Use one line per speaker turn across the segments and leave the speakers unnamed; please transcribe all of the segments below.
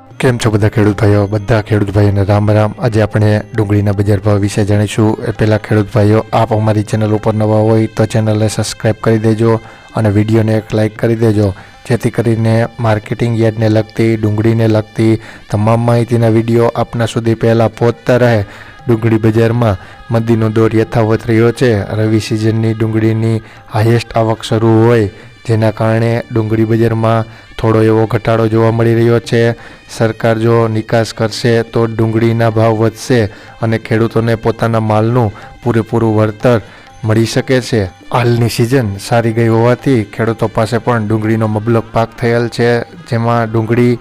કેમ છો બધા ખેડૂત ભાઈઓ? બધા ખેડૂત ભાઈઓને રામ રામ. આજે આપણે ડુંગળીના બજાર ભાવ વિશે જાણીશું. એ પહેલાં ખેડૂત ભાઈઓ, આપ અમારી ચેનલ ઉપર નવા હોય તો ચેનલને સબસ્ક્રાઈબ કરી દેજો અને વિડીયોને એક લાઇક કરી દેજો. જેથી કરીને માર્કેટિંગ યાર્ડને લગતી, ડુંગળીને લગતી તમામ માહિતીના વીડિયો આપના સુધી પહેલાં પહોંચતા રહે. ડુંગળી બજારમાં મંદીનો દોર યથાવત રહ્યો છે. રવિ સિઝનની ડુંગળીની હાઈએસ્ટ આવક શરૂ હોય. જેના કારણે ડુંગળી બજારમાં થોડો એવો ઘટાડો જોવા મળી રહ્યો છે. સરકાર જો નિકાસ કરશે તો ડુંગળીના ભાવ વધશે અને ખેડૂતોને પોતાના માલનું પૂરેપૂરું વળતર મળી શકે છે. હાલની સિઝન સારી ગઈ હોવાથી ખેડૂતો પાસે પણ ડુંગળીનો મબલક પાક થયેલ છે, જેમાં ડુંગળી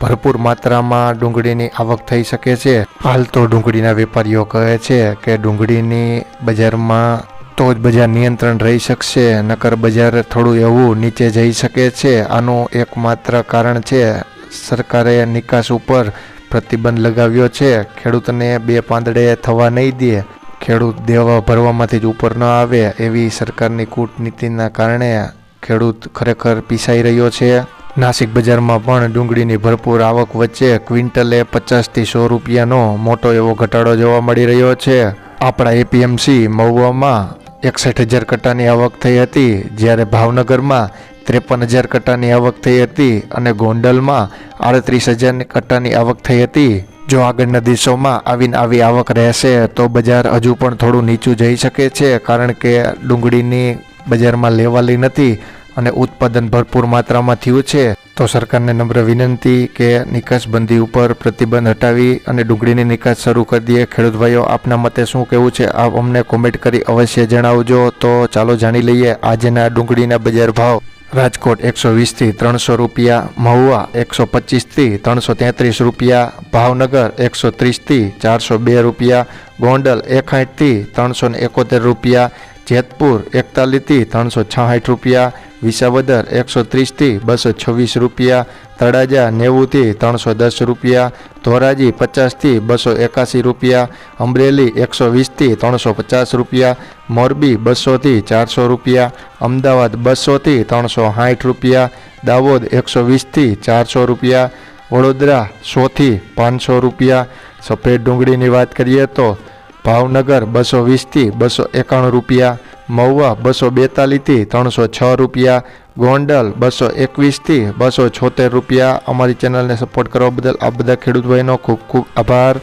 ભરપૂર માત્રામાં ડુંગળીની આવક થઈ શકે છે. હાલ તો ડુંગળીના વેપારીઓ કહે છે કે ડુંગળીની બજારમાં તો જ બજાર નિયંત્રણ રહી શકશે, નકર બજાર થોડું એવું નીચે જઈ શકે છે. આનું એકમાત્ર કારણ છે, સરકારે નિકાસ ઉપર પ્રતિબંધ લગાવ્યો છે. ખેડૂતને બે પાંદડે થવા નહીં દે. ખેડૂત દેવા ભરવામાંથી જ ઉપર ન આવે એવી સરકારની કૂટનીતિના કારણે ખેડૂત ખરેખર પીસાઈ રહ્યો છે. નાસિક બજારમાં પણ ડુંગળીની ભરપૂર આવક વચ્ચે ક્વિન્ટલે પચાસથી સો રૂપિયાનો મોટો એવો ઘટાડો જોવા મળી રહ્યો છે. આપણા એપીએમસી મહુવામાં એકસઠ હજાર કટ્ટાની આવક થઈ હતી. જ્યારે ભાવનગરમાં ત્રેપન હજાર કટ્ટાની આવક થઈ હતી અને ગોંડલમાં આડત્રીસ હજારની કટ્ટાની આવક થઈ હતી. જો આગળના દિવસોમાં આવીને આવી આવક રહેશે, તો બજાર હજુ પણ થોડું નીચું જઈ શકે છે, કારણ કે ડુંગળીની બજારમાં લેવાલી નથી. અને ઉત્પાદન ભરપૂર માત્રામાં થયું છે, તો સરકારને નમ્ર વિનંતી કે નિકાસબંધી ઉપર પ્રતિબંધ હટાવી અને ડુંગળીની નિકાસ શરૂ કરી દઈએ. ખેડૂત ભાઈઓ, આપના મતે શું કહેવું છે? આપ અમને કોમેન્ટ કરી અવશ્ય જણાવજો. તો ચાલો જાણી લઈએ આજના ડુંગળીના બજાર ભાવ. રાજકોટ એકસો વીસથી ત્રણસો રૂપિયા, મહુવા એકસો પચીસથી ત્રણસો તેત્રીસ રૂપિયા, ભાવનગર એકસો ત્રીસથી ચારસો બે રૂપિયા, ગોંડલ એકસાઠથી ત્રણસો ને એકોતેર રૂપિયા જેતપુર એકતાલીસથી ત્રણસો છાસઠ રૂપિયા, વિસાવદર એકસો ત્રીસથી બસો છવ્વીસ રૂપિયા, તળાજા નેવુંથી ત્રણસો દસ રૂપિયા, ધોરાજી પચાસથી બસો એકાસી રૂપિયા, અમરેલી એકસો વીસથી ત્રણસો પચાસ રૂપિયા, મોરબી બસોથી ચારસો રૂપિયા, અમદાવાદ બસોથી ત્રણસો સાઠ રૂપિયા, દાહોદ એકસો વીસથી ચારસો રૂપિયા, વડોદરા સોથી પાંચસો રૂપિયા. સફેદ ડુંગળીની વાત કરીએ તો ભાવનગર બસો વીસથી બસો એકાણું રૂપિયા, મહુવા બસો બેતાલીસથી ત્રણસો છ રૂપિયા, ગોંડલ બસો એકવીસથી બસો છોતેર રૂપિયા. અમારી ચેનલને સપોર્ટ કરવા બદલ આ બધા ખેડૂત ભાઈનો ખૂબ ખૂબ આભાર.